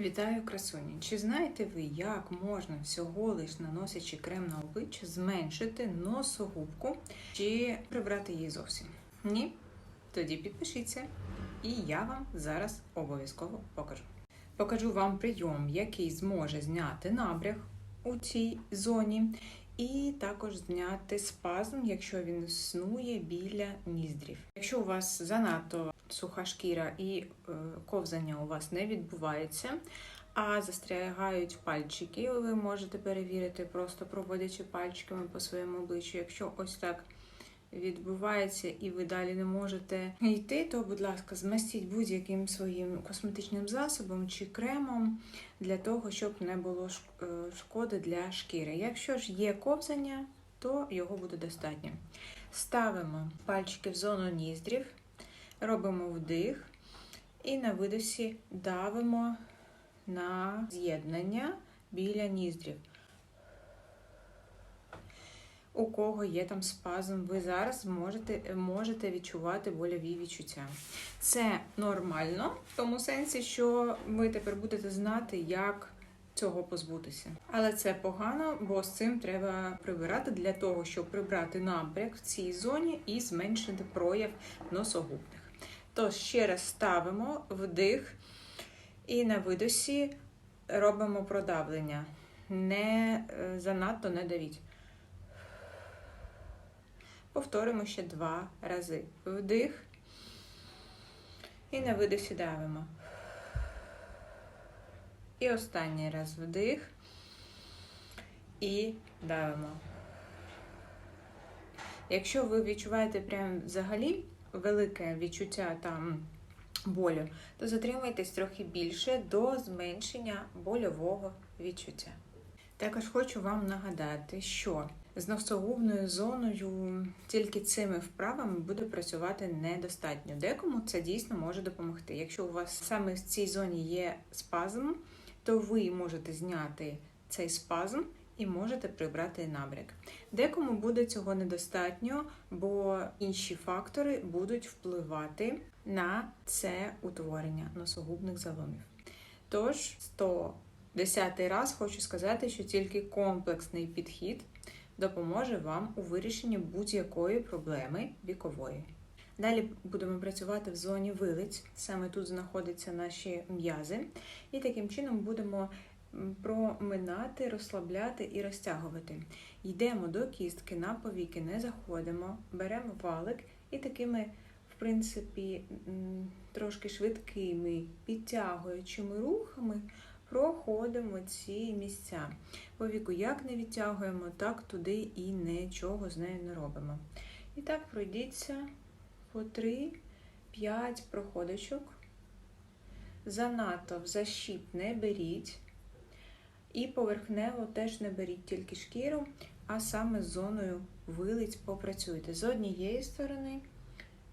Вітаю, красуні! Чи знаєте ви, як можна всього лиш наносячи крем на обличчя зменшити носогубку чи прибрати її зовсім? Ні? Тоді підпишіться, і я вам зараз обов'язково покажу. Покажу вам прийом, який зможе зняти набряг у цій зоні, і також зняти спазм, якщо він існує біля ніздрів. Якщо у вас занадто суха шкіра і е, ковзання у вас не відбувається, а застрягають пальчики, ви можете перевірити, просто проводячи пальчиками по своєму обличчю. Якщо ось так відбувається і ви далі не можете йти, то, будь ласка, змастіть будь-яким своїм косметичним засобом чи кремом для того, щоб не було е, шкоди для шкіри. Якщо ж є ковзання, то його буде достатньо. Ставимо пальчики в зону ніздрів, робимо вдих і на видосі давимо на з'єднання біля ніздрів. У кого є там спазм, ви зараз можете, можете відчувати больові відчуття. Це нормально, в тому сенсі, що ви тепер будете знати, як цього позбутися. Але це погано, бо з цим треба прибирати для того, щоб прибрати набряк в цій зоні і зменшити прояв носогубних. Тож ще раз ставимо вдих і на видосі робимо продавлення. Не е, занадто не давіть. Повторимо ще два рази. Вдих. І на видосі давимо. І останній раз вдих. І давимо. Якщо ви відчуваєте прям взагалі велике відчуття там болю, то затримайтесь трохи більше до зменшення больового відчуття. Також хочу вам нагадати, що з носогубною зоною тільки цими вправами буде працювати недостатньо. Декому це дійсно може допомогти. Якщо у вас саме в цій зоні є спазм, то ви можете зняти цей спазм і можете прибрати набряк. Декому буде цього недостатньо, бо інші фактори будуть впливати на це утворення носогубних заломів. Тож, 110 раз хочу сказати, що тільки комплексний підхід допоможе вам у вирішенні будь-якої проблеми вікової. Далі будемо працювати в зоні вилиць, саме тут знаходяться наші м'язи, і таким чином будемо проминати, розслабляти і розтягувати. Йдемо до кістки, на повіки не заходимо, беремо валик і такими, в принципі, трошки швидкими підтягуючими рухами проходимо ці місця. Повіку як не відтягуємо, так туди і нічого з нею не робимо. І так пройдіться по 3-5 проходочок. Занадто в защіп не беріть. І поверхнево теж не беріть тільки шкіру, а саме з зоною вилиць попрацюйте з однієї сторони,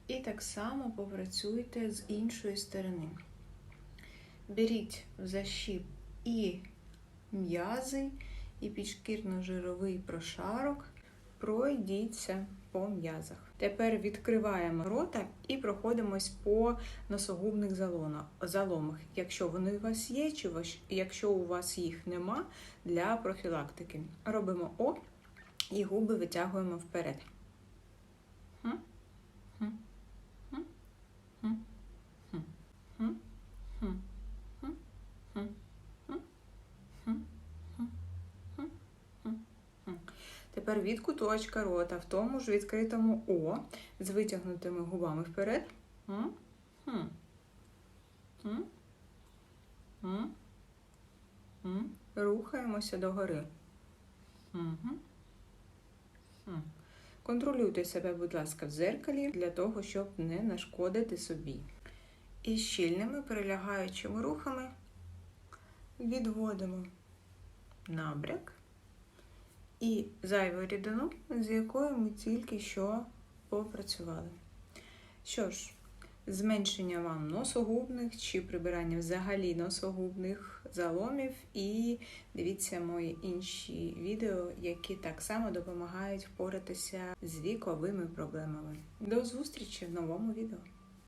і так само попрацюйте з іншої сторони. Беріть в защіп і м'язи, і підшкірно-жировий прошарок, пройдіться по м'язах. Тепер відкриваємо рота і проходимось по носогубних заломах, якщо вони у вас є, чи якщо у вас їх нема для профілактики. Робимо О і губи витягуємо вперед. Тепер від куточка рота в тому ж відкритому О з витягнутими губами вперед. Рухаємося догори. Контролюйте себе, будь ласка, в дзеркалі для того, щоб не нашкодити собі. І щільними перелягаючими рухами відводимо набряк і зайву рідину, з якою ми тільки що попрацювали. Що ж, зменшення вам носогубних чи прибирання взагалі носогубних заломів, і дивіться мої інші відео, які так само допомагають впоратися з віковими проблемами. До зустрічі в новому відео!